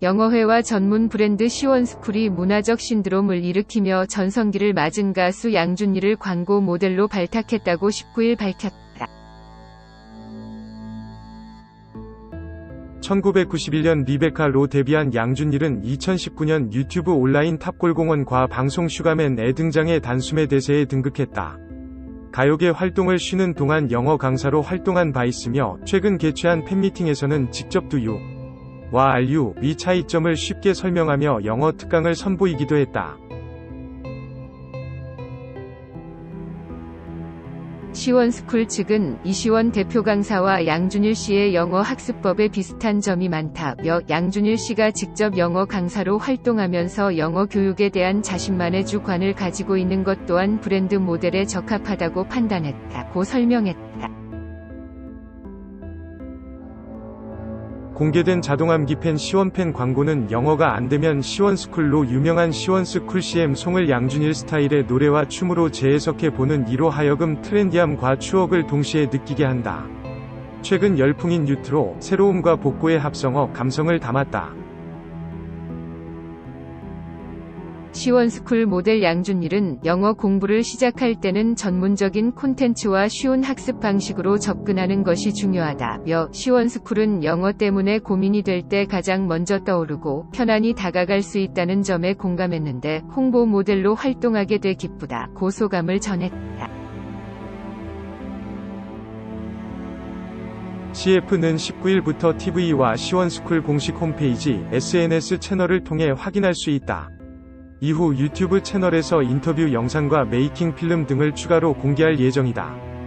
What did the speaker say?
영어회화 전문 브랜드 시원스쿨이 문화적 신드롬을 일으키며 전성기를 맞은 가수 양준일을 광고 모델로 발탁했다고 19일 밝혔다. 1991년 리베카로 데뷔한 양준일은 2019년 유튜브 온라인 탑골공원과 방송 슈가맨에 등장해 단숨에 대세에 등극했다. 가요계 활동을 쉬는 동안 영어 강사로 활동한 바 있으며 최근 개최한 팬미팅에서는 직접 두유 와 알유 위 차이점을 쉽게 설명하며 영어 특강을 선보이기도 했다. 시원스쿨 측은 이시원 대표 강사와 양준일 씨의 영어 학습법에 비슷한 점이 많다며 양준일 씨가 직접 영어 강사로 활동하면서 영어 교육에 대한 자신만의 주관을 가지고 있는 것 또한 브랜드 모델에 적합하다고 판단했다고 설명했다. 공개된 자동암기 펜 시원펜 광고는 영어가 안되면 시원스쿨로 유명한 시원스쿨 CM 송을 양준일 스타일의 노래와 춤으로 재해석해보는 이로 하여금 트렌디함과 추억을 동시에 느끼게 한다. 최근 열풍인 뉴트로 새로움과 복고의 합성어 감성을 담았다. 시원스쿨 모델 양준일은 영어 공부를 시작할 때는 전문적인 콘텐츠와 쉬운 학습 방식으로 접근하는 것이 중요하다며 시원스쿨은 영어 때문에 고민이 될 때 가장 먼저 떠오르고 편안히 다가갈 수 있다는 점에 공감했는데 홍보 모델로 활동하게 돼 기쁘다 고소감을 전했다. CF는 19일부터 TV와 시원스쿨 공식 홈페이지 SNS 채널을 통해 확인할 수 있다. 이후 유튜브 채널에서 인터뷰 영상과 메이킹 필름 등을 추가로 공개할 예정이다.